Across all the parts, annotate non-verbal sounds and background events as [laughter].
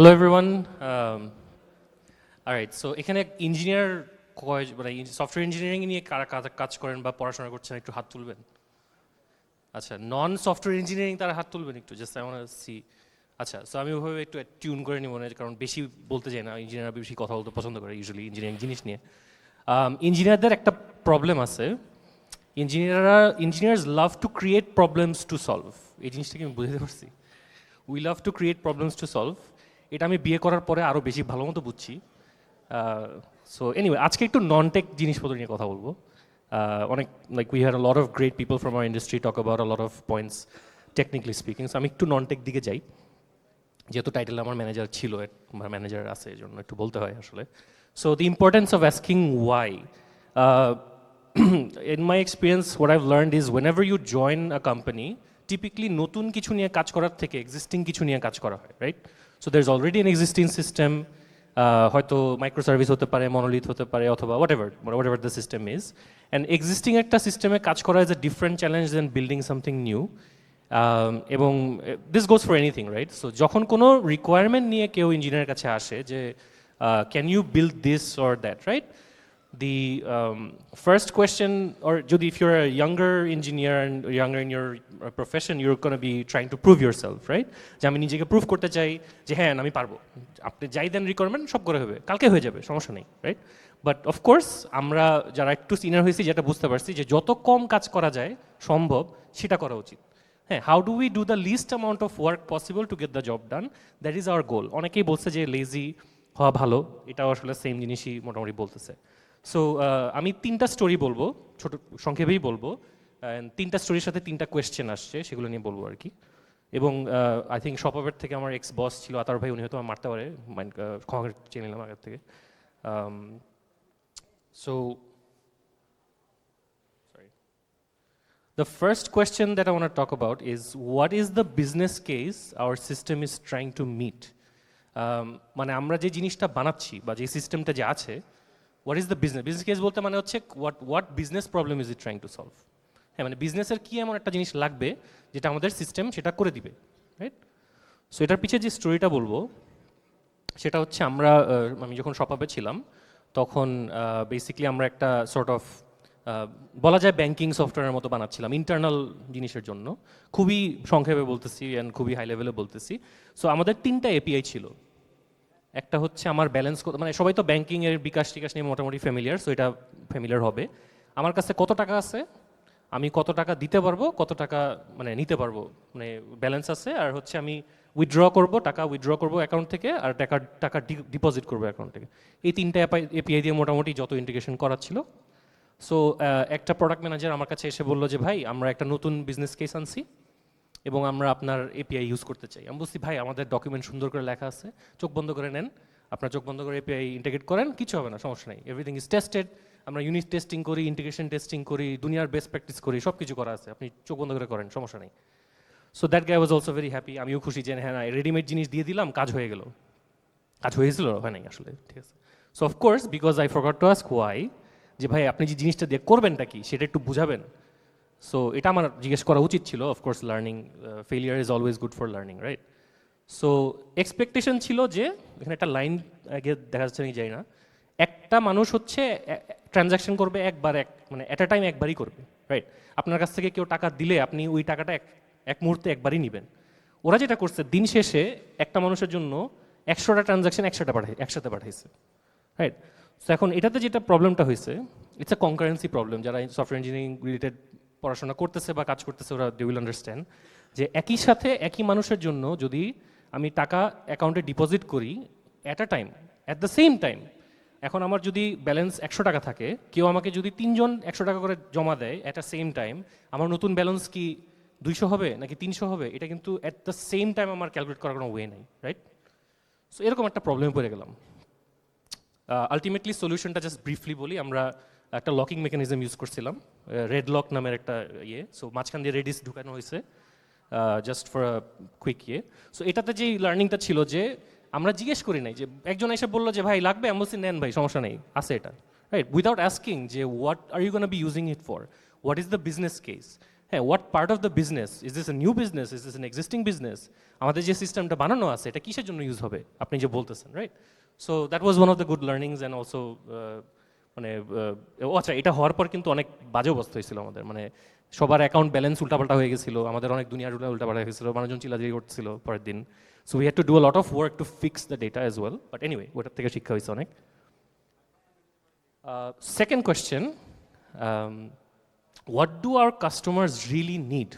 Hello everyone right so এখানে engineer কয় মানে সফটওয়্যার ইঞ্জিনিয়ারিং নিয়ে কারা কাজ- করেন বা পড়াশোনা করছেন একটু হাত তুলবেন। আচ্ছা নন সফটওয়্যার ইঞ্জিনিয়ারিং তারা হাত তুলবেন একটু জাস্ট আই সি আচ্ছা সো আমি ওইভাবে একটু টিউন করে নিব না কারণ বেশি বলতে চাই না ইঞ্জিনিয়ার বেশি কথা বলতে পছন্দ করে ইউজুয়ালি ইঞ্জিনিয়ারিং জিনিস নিয়ে। ইঞ্জিনিয়ারদের একটা প্রবলেম আছে। ইঞ্জিনিয়াররা engineers love to create problems to solve এই জিনিসটাকে আমি বুঝতে পারছি। We love to create problems to solve এটা আমি বিয়ে করার পরে আরও বেশি ভালো মতো বুঝছি। সো এনিওয়ে আজকে একটু নন টেক জিনিসপত্র নিয়ে কথা বলব। অনেক like we had lot of great people from our industry talk about a lot of points technically speaking so আমি একটু নন টেক দিকে যাই। যেহেতু টাইটেল আমার ম্যানেজার ছিল আমার ম্যানেজার আছে এই জন্য একটু বলতে হয় আসলে। So the importance of asking why in my experience what I've learned is whenever you join a typically নতুন কিছু নিয়ে কাজ করার থেকে এক্সিস্টিং কিছু নিয়ে কাজ করা হয় right so there is already an existing system হয়তো মাইক্রো সার্ভিস হতে পারে মনোলিথ হতে পারে অথবা whatever whatever the system is and existing একটা সিস্টেমে কাজ করা is a different challenge than building something new Um, এবং this goes for anything right so যখন কোনো রিকোয়ারমেন্ট নিয়ে কেউ ইঞ্জিনিয়ারের কাছে আসে যে can you build this or that right the first question or যদি if you're younger engineer and younger in your profession you're gonna be trying to prove yourself right যে আমি নিজেকে প্রুভ করতে চাই যে হ্যাঁ আমি পারব। আপনি যাই দেন রিকোয়ারমেন্ট সব করে হবে। কালকে হয়ে যাবে, সমস্যা নেই রাইট বাট অফকোর্স আমরা যারা একটু সিনিয়র হয়েছি, যেটা বুঝতে পারছি যে যত কম কাজ করা যায় সম্ভব, সেটা করা উচিত। হ্যাঁ how do we do the least amount of work possible to get the job done that is our goal অনেকেই বলছে যে লেজি হওয়া ভালো, এটাও আসলে সেম জিনিসই মোটামুটি বলতেছে। সো আমি তিনটা স্টোরি বলব ছোট সংক্ষেপেই বলব তিনটা স্টোরির সাথে তিনটা কোয়েশ্চেন আসছে সেগুলো নিয়ে বলব আর কি। এবং আই থিঙ্ক শপাবের থেকে আমার এক্স বস ছিল আতার ভাই উনি হয়তো আমার মারতে পারে মাইন্ড ক্ষমা চেয়ে নিলাম আগের থেকে। So The first question that I want to talk about is what is the business case our system is trying to meet? Um, মানে আমরা যে জিনিসটা বানাচ্ছি বা যে সিস্টেমটা যে আছে what is the business business case বলতে মানে হচ্ছে what what business problem is it trying to solve হ্যাঁ মানে বিজনেসের কি এমন একটা জিনিস লাগবে যেটা আমাদের সিস্টেম সেটা করে দিবে রাইট সো এটার পিছিয়ে যে স্টোরিটা বলব, সেটা হচ্ছে আমরা আমি যখন শপাপে ছিলাম, তখন বেসিক্যালি আমরা একটা সর্ট অফ বলা যায় ব্যাংকিং সফটওয়্যারের মতো বানাচ্ছিলাম ইন্টারনাল জিনিসের জন্য। খুবই সংক্ষেপে বলতেছি অ্যান্ড খুবই হাই লেভেলে বলতেছি। সো আমাদের তিনটা এপিআই ছিল। একটা হচ্ছে আমার ব্যালেন্স মানে সবাই তো ব্যাংকিং এর বিকাশ টিকাশ নিয়ে মোটামুটি ফ্যামিলিয়ার সো এটা ফ্যামিলিয়ার হবে। আমার কাছে কত টাকা আছে? আমি কত টাকা দিতে পারব, কত টাকা মানে নিতে পারব? মানে ব্যালেন্স আছে, আর হচ্ছে আমি উইথড্র করব, টাকা উইথড্র করব অ্যাকাউন্ট থেকে, আর টাকা টাকা ডিপোজিট করব অ্যাকাউন্ট থেকে। এই তিনটা এপিআই দিয়ে মোটামুটি যত ইন্টিগ্রেশন করার ছিল। সো একটা প্রোডাক্ট ম্যানেজার আমার কাছে এসে বলল যে, ভাই, আমরা একটা নতুন বিজনেস কেস আনছি। এবং আমরা আপনার এপিআই ইউজ করতে চাই। আমি বলছি ভাই, আমাদের ডকুমেন্ট সুন্দর করে লেখা আছে। চোখ বন্ধ করে নেন। আপনার চোখ বন্ধ করে এপিআই ইন্টিগ্রেট করেন, কিছু হবে না, সমস্যা নেই। এভরিথিং ইজ টেস্টেড আমরা ইউনিট টেস্টিং করি ইন্টিগ্রেশন টেস্টিং করি, দুনিয়ার বেস্ট প্র্যাকটিস করি সব কিছু করা আছে। আপনি চোখ বন্ধ করে করেন, সমস্যা নেই। So that guy was also very happy আমিও খুশি যে হ্যাঁ রেডিমেড জিনিস দিয়ে দিলাম, কাজ হয়ে গেল। কাজ হয়েছিল? হয় নাই আসলে, ঠিক আছে। So of course because I forgot to ask why যে ভাই, আপনি যে জিনিসটা দিয়ে করবেনটা কি, সেটা একটু বুঝাবেন। সো এটা আমার জিজ্ঞেস করা উচিত ছিল of course learning failure is always good for learning right so expectation ছিল যে, এখানে একটা লাইন আগে দেখা যাচ্ছে নাকি যাই না। একটা মানুষ হচ্ছে ট্রানজ্যাকশন করবে একবার, এক মানে অ্যাট আ টাইম একবারই করবে রাইট আপনার কাছ থেকে কেউ টাকা দিলে আপনি ওই টাকাটা এক এক মুহূর্তে একবারই নেবেন। ওরা যেটা করছে, দিন শেষে একটা মানুষের জন্য একশোটা ট্রানজ্যাকশন একসাথে পাঠাই, একসাথে পাঠাইছে রাইট তো এখন এটাতে যেটা প্রবলেমটা হয়েছে ইটস এ কনকারেন্সি প্রবলেম যারা সফটওয়্যার ইঞ্জিনিয়ারিং রিলেটেড পড়াশোনা করতেছে বা কাজ করতেছে, ওরা দে উইল আন্ডারস্ট্যান্ড যে একই সাথে একই মানুষের জন্য যদি আমি টাকা অ্যাকাউন্টে ডিপোজিট করি at a time at the same time এখন আমার যদি ব্যালেন্স একশো টাকা থাকে, কেউ আমাকে যদি তিনজন একশো টাকা করে জমা দেয় অ্যাট আ সেম টাইম আমার নতুন ব্যালেন্স কি দুইশো হবে নাকি তিনশো হবে? এটা কিন্তু অ্যাট দ্য সেম টাইম আমার ক্যালকুলেট করার কোনো ওয়ে নেই রাইট সো এরকম একটা প্রবলেমে পড়ে গেলাম। আলটিমেটলি সলিউশনটা জাস্ট ব্রিফলি বলি, আমরা একটা লকিং মেকানিজম ইউজ করছিলাম রেড লক নামের একটা ইয়ে সো মাঝখান দিয়ে রেডিস ঢুকানো হয়েছে জাস্ট ফর কুইক ইয়ে। সো এটাতে যে লার্নিংটা ছিল যে, আমরা জিজ্ঞেস করি নাই যে, একজন এসে বলল যে, ভাই, লাগবে? আমি বলছি, নেন ভাই, সমস্যা নেই, আছে এটা। রাইট উইদাউট অ্যাস্কিং যে what are you gonna be using it for what is the business case হ্যাঁ what part of the business is this a new business is this an existing business আমাদের যে সিস্টেমটা বানানো আছে, এটা কিসের জন্য ইউজ হবে? আপনি যে বলতেছেন right so that was one of the good learnings and also মানে ও আচ্ছা এটা হওয়ার পর কিন্তু অনেক বাজে অবস্থা হয়েছিল আমাদের। মানে সবার অ্যাকাউন্ট ব্যালেন্স উল্টাপাল্টা হয়ে গেছিল, আমাদের অনেক দুনিয়ার উল্টা উল্টাপাল্টা হয়ে গেছিল মানুষজন চিল্লাচিল্লি করছিল পরের দিন। So we had to do lot of work to fix the data as well but anyway ওটার থেকে শিক্ষা হয়েছে অনেক। Second question what do our customers really need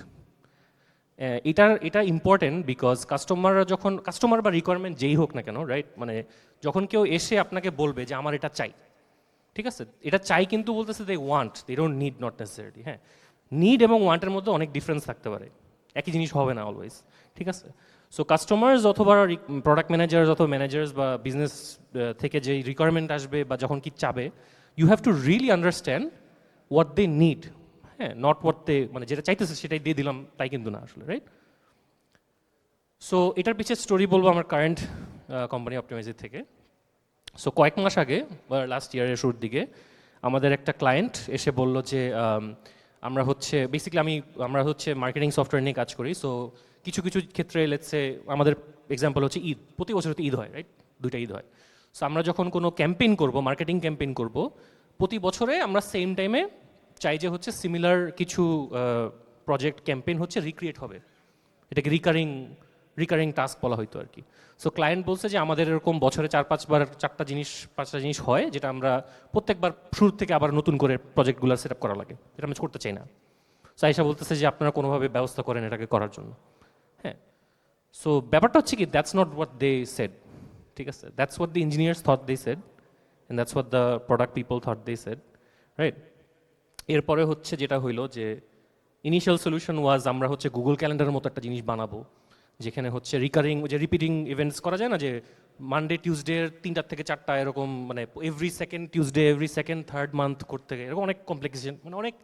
এটা এটা ইম্পর্টেন্ট বিকজ কাস্টমাররা যখন কাস্টমার বা রিকোয়ারমেন্ট যেই হোক না কেন রাইট মানে যখন কেউ এসে আপনাকে বলবে যে, আমার এটা চাই। ঠিক আছে? এটা চাই কিন্তু বলতেছে they want they don't need not necessary হ্যাঁ? নিড এবং ওয়ান্টের মধ্যে অনেক ডিফারেন্স থাকতে পারে। একই জিনিস হবে না অলওয়েজ ঠিক আছে? সো কাস্টমার্স অথবা প্রোডাক্ট ম্যানেজার অথবা ম্যানেজার্স বা বিজনেস থেকে যে রিকোয়ারমেন্ট আসবে বা যখন কি চাবে you have to really understand what they need হ্যাঁ? নট হোয়াট দে মানে যেটা চাইতেছে সেটাই দিয়ে দিলাম, তাই কিন্তু না আসলে রাইট সো এটার পিছিয়ে স্টোরি বলব আমার কারেন্ট কোম্পানি অপটিমাইজের থেকে। সো কয়েক মাস আগে, বা লাস্ট ইয়ারের শুরুর দিকে, আমাদের একটা ক্লায়েন্ট এসে বলল যে আমরা হচ্ছে বেসিক্যালি আমি, আমরা হচ্ছে মার্কেটিং সফটওয়্যার নিয়ে কাজ করি। সো কিছু কিছু ক্ষেত্রে লেটসে আমাদের এক্সাম্পল হচ্ছে ঈদ। প্রতি বছর ঈদ হয় রাইট দুইটা ঈদ হয়। সো আমরা যখন কোনো ক্যাম্পেইন করব মার্কেটিং ক্যাম্পেইন করব, প্রতি বছরে আমরা সেম টাইমে চাই যে হচ্ছে সিমিলার কিছু প্রজেক্ট ক্যাম্পেইন হচ্ছে রিক্রিয়েট হবে। এটাকে রিকারিং রিকারিং টাস্ক বলা হয়তো আর কি। সো ক্লায়েন্ট বলছে যে আমাদের এরকম বছরে চার, পাঁচবার চারটা জিনিস, পাঁচটা জিনিস হয় যেটা আমরা প্রত্যেকবার শুরু থেকে আবার নতুন করে প্রজেক্টগুলো সেট আপ করা লাগে। এটা আমি করতে চাই না। সাইসা বলতেছে যে আপনারা কোনোভাবে ব্যবস্থা করেন এটাকে করার জন্য। হ্যাঁ। সো ব্যাপারটা হচ্ছে কি that's not what they said ঠিক আছে? That's what the engineers thought they said and that's what the product people thought they said right এরপরে হচ্ছে যেটা হইল যে ইনিশিয়াল সলিউশন ওয়াজ আমরা হচ্ছে গুগল ক্যালেন্ডারের মতো একটা জিনিস বানাবো। যেখানে হচ্ছে রিকারিং যে রিপিটিং ইভেন্টস করা যায় না, যে মানডে টিউসডে তিনটার থেকে চারটা এরকম মানে every second Tuesday every second third month করতে এরকম অনেক কমপ্লেক্সেশন মানে অনেক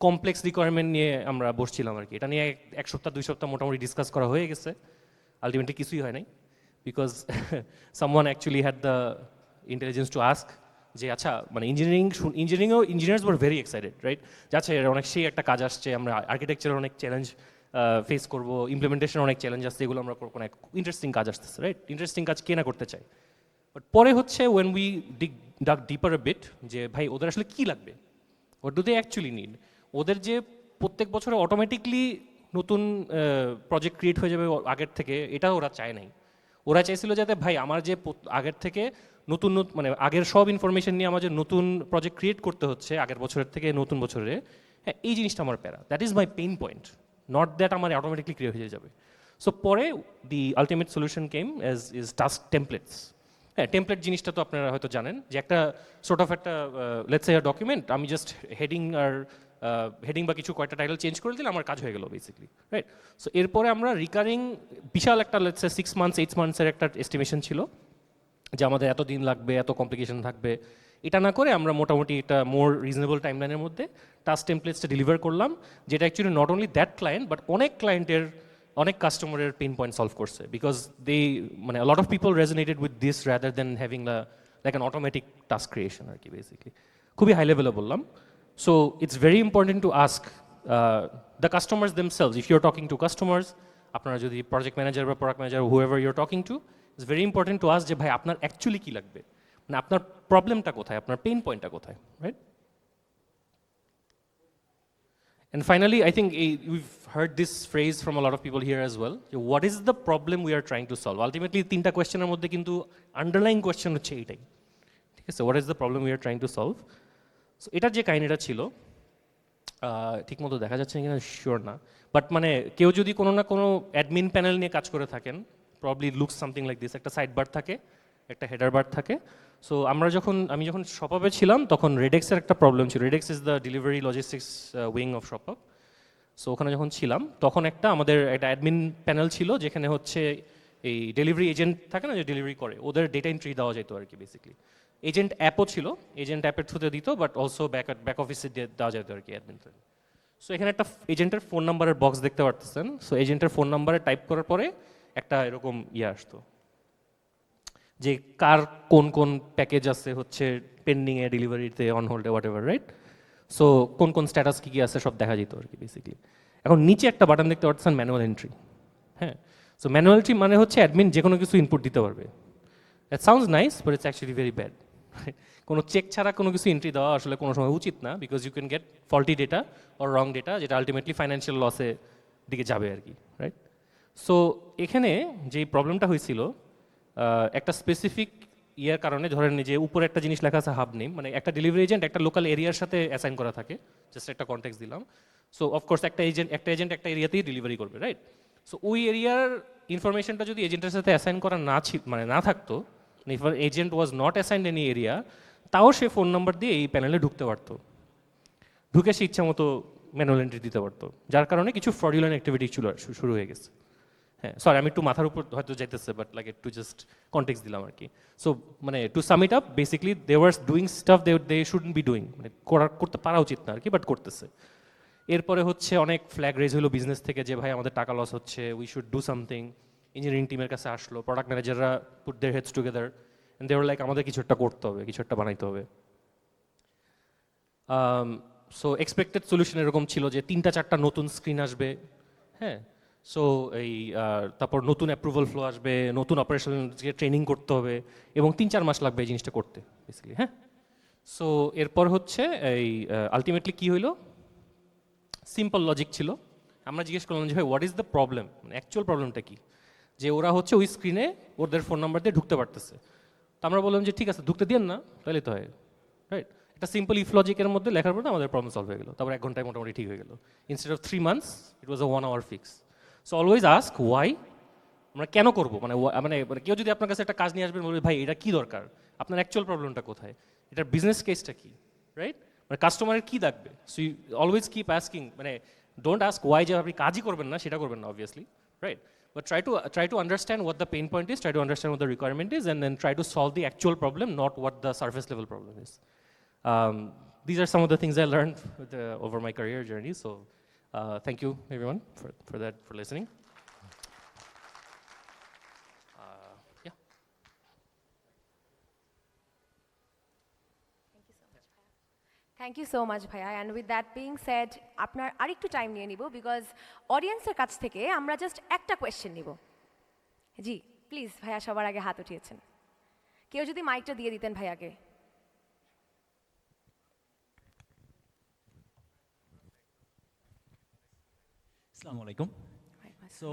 কমপ্লেক্স রিকোয়ারমেন্ট নিয়ে আমরা বসছিলাম আর কি। এটা নিয়ে এক- এক সপ্তাহ, দুই সপ্তাহ মোটামুটি ডিসকাস করা হয়ে গেছে। আলটিমেটলি কিছুই হয় নাই because someone actually had the intelligence to ask যে আচ্ছা মানে engineering ইঞ্জিনিয়ারিংও engineers were very excited right যে আচ্ছা অনেক, সেই একটা কাজ আসছে, আমরা আর্কিটেকচারের অনেক চ্যালেঞ্জ ফেস করব ইমপ্লিমেন্টেশন অনেক চ্যালেঞ্জ আসছে এগুলো আমরা কোনো অনেক ইন্টারেস্টিং কাজ আসতেছে রাইট ইন্টারেস্টিং কাজ কে না করতে চাই বাট পরে হচ্ছে ওয়েন উই ডিগ ডাক ডিপার বিট যে ভাই ওদের আসলে কী লাগবে? What do they actually need ওদের যে প্রত্যেক বছরে অটোমেটিকলি নতুন প্রজেক্ট ক্রিয়েট হয়ে যাবে আগের থেকে, এটা ওরা চায় নাই। ওরা চাইছিল যাতে ভাই আমার যে আগের থেকে নতুন নতুন মানে আগের সব ইনফরমেশন নিয়ে আমার যে নতুন প্রজেক্ট ক্রিয়েট করতে হচ্ছে আগের বছরের থেকে নতুন বছরে হ্যাঁ এই জিনিসটা আমার প্যারা। That is my pain point not that আমার অটোমেটিকলি ক্রিয়েট হয়ে যাবে। সো পরে the ultimate solution came as is task templates হ্যাঁ টেমপ্লেট জিনিসটা তো আপনারা হয়তো জানেন যে একটা সোর্ট অফ একটা লেটস এ ডকুমেন্ট আমি জাস্ট হেডিং আর হেডিং বা কিছু কয়টা টাইটেল চেঞ্জ করে দিলে আমার কাজ হয়ে গেল বেসিক্যালি রাইট সো এরপরে আমরা রিকারিং বিশাল একটা লেটস সিক্স মান্থস এইট মান্থসের একটা এস্টিমেশন ছিল। যে আমাদের এত দিন লাগবে, এত কমপ্লিকেশন থাকবে, এটা না করে আমরা মোটামুটি এটা মোর রিজনেবল টাইমলাইনের মধ্যে টাস্ক টেমপ্লেটসটা ডেলিভার করলাম, যেটা actually not only that client but অনেক ক্লায়েন্টের অনেক কাস্টমারের পেন পয়েন্ট সলভ করছে। বিকজ দে মানে lot of people resonated with this rather than having a like an automatic task creation আর কি বেসিকলি খুবই হাই লেভেলে বললাম। So it's very important to ask the customers themselves if you're talking to customers আপনারা যদি project manager বা product manager whoever you're talking to it's very important to us যে ভাই আপনার অ্যাকচুয়ালি কী লাগবে? মানে আপনার প্রবলেমটা কোথায়? আপনার পেইন পয়েন্টটা কোথায়? Right And finally, I think eh, we've this phrase from a lot of people here as well. যে What is the problem we are trying to solve? Ultimately, তিনটা কোয়েশ্চেনের মধ্যে কিন্তু আন্ডারলাইন কোয়েশ্চেন হচ্ছে এইটাই। ঠিক আছে? What is the problem we are trying to solve so এটার যে কাহিনিটা ছিল ঠিকমতো দেখা যাচ্ছে কিনা? শিওর না। বাট মানে কেউ যদি কোনো না কোনো অ্যাডমিন প্যানেল নিয়ে কাজ করে থাকেন probably looks something like this একটা সাইড বার থাকে, একটা হেডার বার থাকে. সো আমরা যখন, আমি যখন শপআপে ছিলাম, তখন রেডেক্সের একটা প্রবলেম ছিল। RedX is the delivery logistics wing of ShopUp so ওখানে যখন ছিলাম, তখন একটা আমাদের একটা অ্যাডমিন প্যানেল ছিল, যেখানে হচ্ছে এই ডেলিভারি এজেন্ট থাকে না, যে ডেলিভারি করে, ওদের ডেটা এন্ট্রি দেওয়া যেত আর কি বেসিকলি এজেন্ট অ্যাপও ছিল এজেন্ট অ্যাপের থ্রুতে দিত বাট অলসো ব্যাক ব্যাক অফিসে দেওয়া যেত আর কি অ্যাডমিন সো এখানে একটা এজেন্টের ফোন নাম্বারের বক্স দেখতে পারতেছেন। সো এজেন্টের ফোন নাম্বারে টাইপ করার পরে একটা এরকম ইয়ে আসতো। যে কার কোন কোন প্যাকেজ আছে হচ্ছে পেন্ডিংয়ে ডেলিভারিতে অন হোল্ডে হোয়াট এভার রাইট সো কোন কোন স্ট্যাটাস কী কী আছে সব দেখা যেত আর কি বেসিকলি এখন নিচে একটা বাটন দেখতে পাচ্ছেন ম্যানুয়াল এন্ট্রি হ্যাঁ? সো ম্যানুয়াল এন্ট্রি মানে হচ্ছে অ্যাডমিন যে কোনো কিছু ইনপুট দিতে পারবে। That sounds nice but it's actually very bad কোনো চেক ছাড়া কোনো কিছু এন্ট্রি দেওয়া আসলে কোনো সময় উচিত না because you can get faulty data or wrong data যেটা আলটিমেটলি ফাইন্যান্সিয়াল লসে দিকে যাবে আর কি রাইট সো এখানে যে প্রবলেমটা হয়েছিল একটা স্পেসিফিক ইয়ার কারণে, ধরেন যে উপরে একটা জিনিস লেখা আছে হাব নেম মানে একটা ডেলিভারি এজেন্ট একটা লোকাল এরিয়ার সাথে অ্যাসাইন করা থাকে। জাস্ট একটা কন্টেক্স দিলাম। সো অফকোর্স একটা এজেন্ট একটা এজেন্ট একটা এরিয়াতেই ডেলিভারি করবে রাইট সো ওই এরিয়ার ইনফরমেশনটা যদি এজেন্টের সাথে অ্যাসাইন করা না ছিল মানে না থাকতো if agent was not assigned any area তাও সে ফোন নাম্বার দিয়ে এই প্যানেলে ঢুকতে পারতো। ঢুকে সে ইচ্ছা মতো ম্যানুয়াল এন্ট্রি দিতে পারতো। যার কারণে কিছু ফ্রডিউলেন্ট অ্যাক্টিভিটি শুরু হয়ে গেছে। হ্যাঁ সরি আমি একটু মাথার উপর হয়তো যাইতেছে বাট লাইক একটু জাস্ট কন্টেক্স দিলাম আর কি। সো মানে to sum it up basically they were doing stuff they they shouldn't be doing মানে করার, করতে পারা উচিত না আর কি বাট করতেছে। এরপরে হচ্ছে অনেক ফ্ল্যাগ রেজ হলো বিজনেস থেকে যে, ভাই, আমাদের টাকা লস হচ্ছে we should do something engineering টিমের কাছে আসলো product ম্যানেজাররা put their heads together and দেওয়ার লাইক আমাদের কিছু একটা করতে হবে, কিছু একটা বানাইতে হবে। সো এক্সপেক্টেড সলিউশন এরকম ছিল যে, তিনটা, চারটা নতুন স্ক্রিন আসবে হ্যাঁ? সো এই তারপর নতুন অ্যাপ্রুভাল ফ্লো আসবে, নতুন অপারেশনকে ট্রেনিং করতে হবে, এবং তিন চার মাস লাগবে এই জিনিসটা করতে বেসিক্যালি হ্যাঁ? সো এরপর হচ্ছে এই আলটিমেটলি কি হইল? সিম্পল লজিক ছিল। আমরা জিজ্ঞেস করলাম যে, ভাই what is the problem actual প্রবলেমটা কি? যে ওরা হচ্ছে ওই স্ক্রিনে ওদের ফোন নাম্বার দিয়ে ঢুকতে পারতেছে। তো আমরা বললাম যে, ঠিক আছে, ঢুকতে দিন না তাহলে তো হয়। রাইট একটা সিম্পল ইফ লজিকের মধ্যে লেখার পরে আমাদের প্রবলেম সলভ হয়ে গেল। তারপর এক ঘন্টায় মোটামুটি ঠিক হয়ে গেল। Instead of three months it was a one hour fix so always ask why আমরা কেন করব? মানে মানে মানে কেউ যদি আপনার কাছে একটা কাজ নিয়ে আসবেন বলবে ভাই এটা কী দরকার? আপনার অ্যাকচুয়াল প্রবলেমটা কোথায়? এটার বিজনেস কেসটা কী? রাইট মানে কাস্টমারের কী লাগবে? So asking. Always keep asking মানে ডোন্ট আস্ক ওয়াই যে আপনি কাজই করবেন না সেটা করবেন না obviously right but try to try to understand what the pain point is try to understand what the requirement is and then try to solve the actual problem not what the surface level problem is. Um, these are some of the things i learned [laughs] over my career journey so uh, thank you everyone for, for that for listening. Uh, yeah. Thank you so much ভাইয়া and with that being said আপনার আরেকটু time নিয়ে নিব because অডিয়েন্সের কাছ থেকে আমরা just একটা কোয়েশ্চেন নিব জি প্লিজ ভাইয়া সবার আগে হাত উঠিয়েছেন কেউ যদি মাইকটা দিয়ে দিতেন ভাইয়াকে আসসালামু আলাইকুম। সো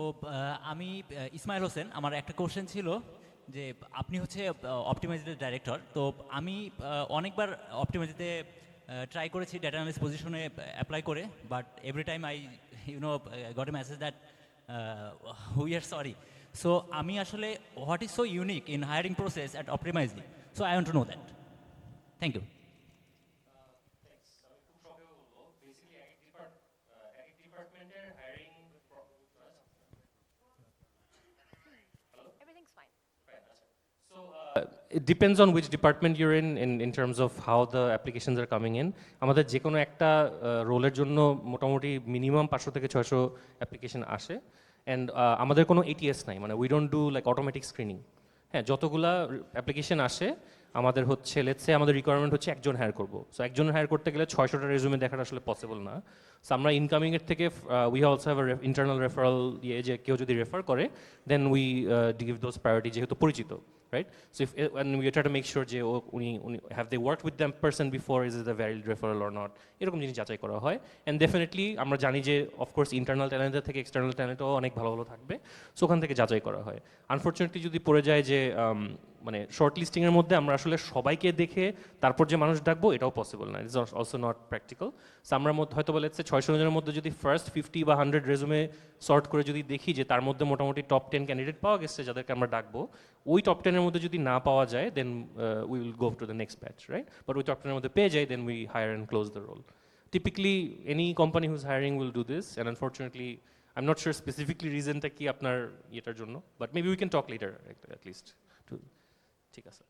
আমি ইসমাইল হোসেন আমার একটা কোশ্চেন ছিল যে আপনি হচ্ছে অপটিমাইজের ডাইরেক্টর তো আমি অনেকবার অপটিমাইজেতে ট্রাই করেছি ডেটা অ্যানালিস্ট পজিশনে অ্যাপ্লাই করে but every time I you know got a message that we are sorry so আমি আসলে what is so unique in hiring process at Optimizely so I want to know that thank you it depends on which department you're in, in in terms of how the applications are coming in. আমাদের যে কোনো একটা রোলের জন্য মোটামুটি minimum পাঁচশো থেকে ছয়শো অ্যাপ্লিকেশন আসে। অ্যান্ড আমাদের কোনো এটিএস নাই মানে we don't do like automatic screening হ্যাঁ যতগুলা অ্যাপ্লিকেশন আসে আমাদের হচ্ছে লেটসে আমাদের রিকোয়ারমেন্ট হচ্ছে একজন হায়ার করব। সো একজন হায়ার করতে গেলে ছয়শোটা রেজুমে দেখাটা আসলে পসিবল না। সো আমরা ইনকামিংয়ের থেকে we also have internal referral দিয়ে যে কেউ যদি রেফার করে then we give those priority যেহেতু পরিচিত। right? So if uh, and we try to make sure যে ও উনি উনি have they worked with them person before is it a valid referral or not এরকম জিনিস যাচাই করা হয় and definitely আমরা জানি যে অফকোর্স ইন্টারনাল ট্যালেন্টের থেকে এক্সটার্নাল ট্যালেন্টও অনেক ভালো ভালো থাকবে সো ওখান থেকে যাচাই করা হয় আনফর্চুনেটলি যদি পড়ে যায় যে um, মানে শর্ট লিস্টিংয়ের মধ্যে আমরা আসলে সবাইকে দেখে তারপর যে মানুষ ডাকবো এটাও পসিবল না। It's also not practical so আমরা হয়তো বলে যাচ্ছে ছয়শো জনের মধ্যে যদি ফার্স্ট ফিফটি বা হান্ড্রেড রেজুমে সর্ট করে যদি দেখি যে তার মধ্যে মোটামুটি টপ টেন ক্যান্ডিডেট পাওয়া গেছে যাদেরকে আমরা ডাকবো ওই টপ টেনের মধ্যে যদি না পাওয়া যায় then we will go to the next batch right but ওই টপ টেনের মধ্যে পেয়ে যাই then we hire and close the role typically any company who's hiring will do this and unfortunately i'm not sure specifically reasonটা কি আপনার ইয়েটার জন্য বাট maybe we can talk at, at least to ঠিক আছে।